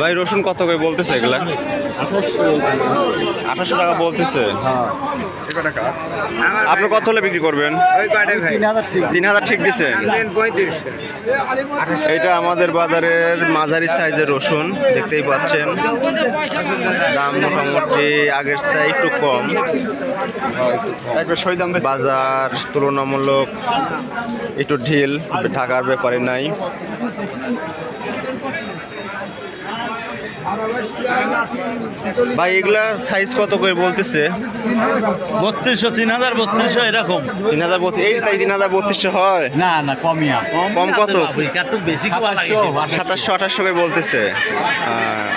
ভাই, রসুন কত করে বলতেছে এগুলা? আঠাশশো টাকা বলতেছে। আপনি কত হলে বিক্রি করবেন? তিন হাজার ঠিক দিচ্ছেন এটা আমাদের বাজারের মাঝারি সাইজের রসুন, দেখতেই পাচ্ছেন। দাম মোটামুটি আগের চাই একটু কম। বাজার তুলনামূলক একটু ঢিল, ঢাকার ব্যাপারে নাই। ভাই এগুলা সাইজ কত করে বলতেছে? বত্রিশশো তিন হাজার বত্রিশশো এরকম। তিন হাজার বত্রিশ এই তাই তিন হাজার বত্রিশশো হয়? না না কমিয়া কম কত? একটু বেশি সাতাশশো আঠাশশো করে বলতেছে। আহ,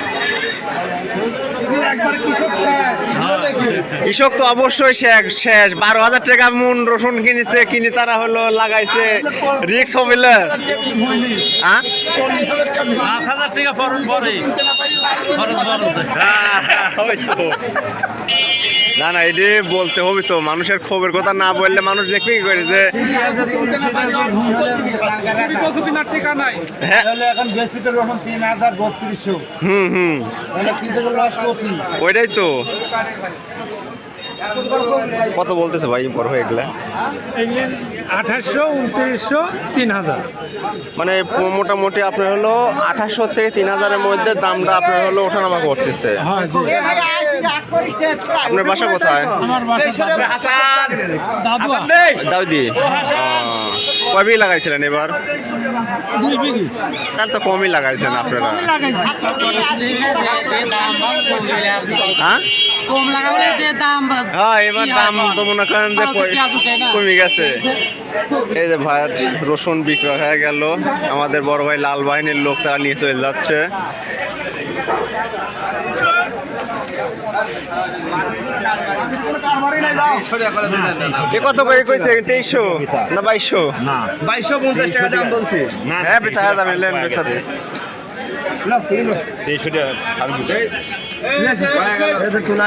কৃষক তো অবশ্যই শেষ শেষ। বারো হাজার টাকা মন রসুন কিনেছে কিনে তারা হলো লাগাইছে। রিক্স হবে না? হ্যাঁ? তো। না না এটি বলতে হবে তো মানুষের খবরের কথা না বললে মানুষ দেখবে কি করে যে হ্যাঁ। হুম হুম। ওইটাই তো। কত বলতেছে ভাই বড় হয়ে গেলে? আঠাশশো উনত্রিশশো তিন হাজার। মানে মোটামুটি আপনার হলো আঠাশশো থেকে তিন হাজারের মধ্যে দামটা আপনার হলো ওঠানামা করতেছে। হ্যাঁ আপনার বাসা কোথায়? দাউদি কয় বিঘি লাগাইছিলেন এবার? তাহলে তো কমই লাগাইছেন আপনারা। হ্যাঁ? কম লাগাবলে দাম হ্যাঁ এবার দাম তো মনে করেন যে কমে গেছে। এই যে ভাই রসুন বিক্রয় হয়ে গেল। আমাদের বড় ভাই লাল বাহিনীর লোক তারা নিয়ে চলে যাচ্ছে। এ কত করে কইছে? তেইশশো না বাইশশো? বাইশশো পঞ্চাশ টাকা দাম বলছি। হ্যাঁ বেচা দাম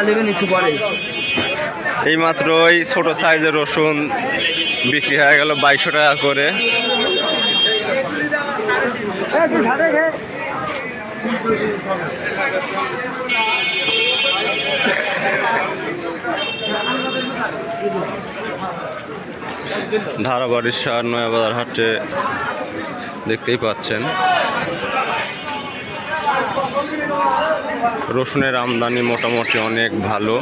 নেবেন একটু পরে। এই মাত্রই ছোট সাইজের রসুন বিক্রি হয়ে গেল বাইশশো টাকা করে। ধারা বারিশার নয়াবাজার হাটে দেখতেই পাচ্ছেন। রসুনের আমদানি মোটামুটি অনেক ভালো।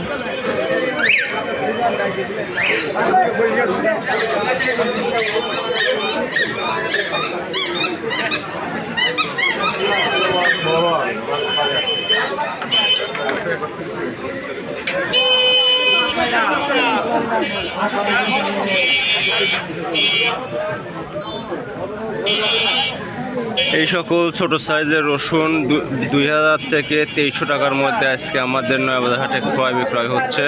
এই সকল ছোট সাইজের রসুন দুই হাজার থেকে তেইশশো টাকার মধ্যে আজকে আমাদের নয়াবাজার হাটে ক্রয় বিক্রয় হচ্ছে।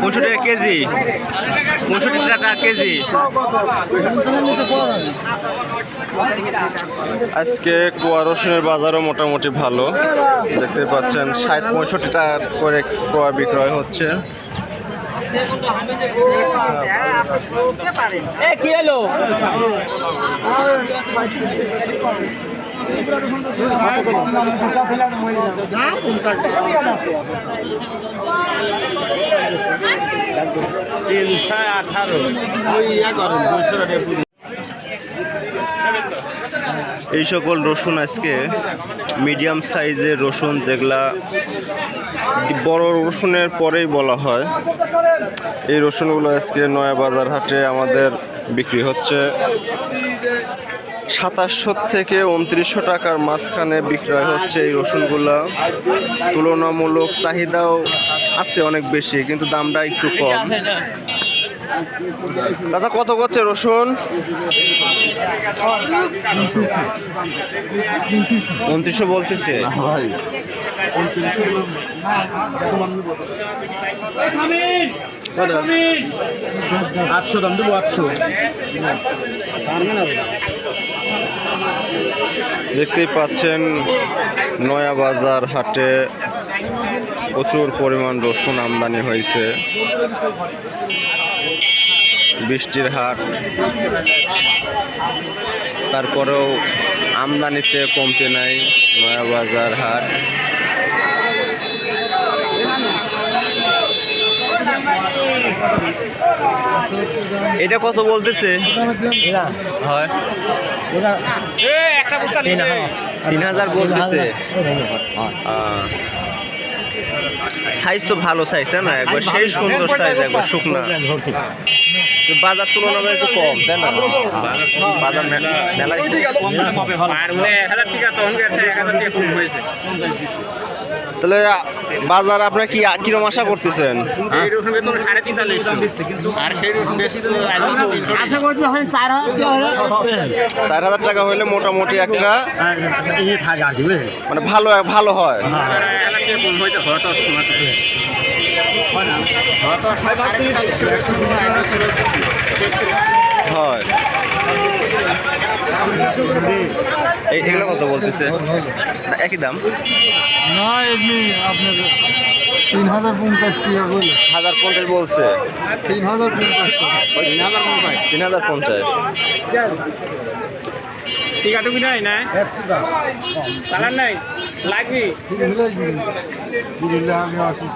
পঁয়ষট্টি টাকা কেজি। পঁয়ষট্টি টাকা কেজি। আজকে কুয়া রসুনের বাজারও মোটামুটি ভালো। দেখতে পাচ্ছেন ষাট পঁয়ষট্টি টাকা করে কুয়া বিক্রয় হচ্ছে। কি এলো? আঠারো ওই এই সকল রসুন আজকে মিডিয়াম সাইজের রসুন, যেগুলা বড় রসুনের পরেই বলা হয়। এই রসুনগুলো আজকে নয়া বাজার হাটে আমাদের বিক্রি হচ্ছে। সাতাশশো থেকে উনত্রিশশো টাকার মাঝখানে বিক্রয় হচ্ছে এই রসুনগুলো। তুলনামূলক চাহিদাও আছে অনেক বেশি, কিন্তু দামটা একটু কম। দাদা কত করছে রসুন? উনত্রিশশো বলতেছে। আটশো দাম দেবো, আটশো। দেখতেই পাচ্ছেন নয়া বাজার হাটে প্রচুর পরিমাণ রসুন আমদানি হয়েছে। বৃষ্টির হাট, তারপরেও আমদানিতে কমতে নাই নয়া বাজার হাট। এটা কত বলতেছে? হয়। তিন হাজার। বলতেছে। সাইজ তো ভালো সাইজ তাই না? একবার সেই সুন্দর সাইজ একবার শুকনা। বাজার তুলনা করে একটু কম তাই না? বাজার মেলা মেলায় তাহলে বাজার আপনার কি কিরম আশা করতেছেন? এখন চার হাজার টাকা হলে মোটামুটি একটা বুঝলি মানে ভালো ভালো হয়। হয়। এই- এগুলো কত বলতেছে? একই দাম? না এমনি আপনার তিন হাজার পঞ্চাশ টাকা বলে হাজার পঞ্চাশ বলছে। তিন হাজার পঞ্চাশ টাকা। তিন হাজার পঞ্চাশ। টিকাটুকি নাই না? কালার নাই? লাগবি? আমি আসি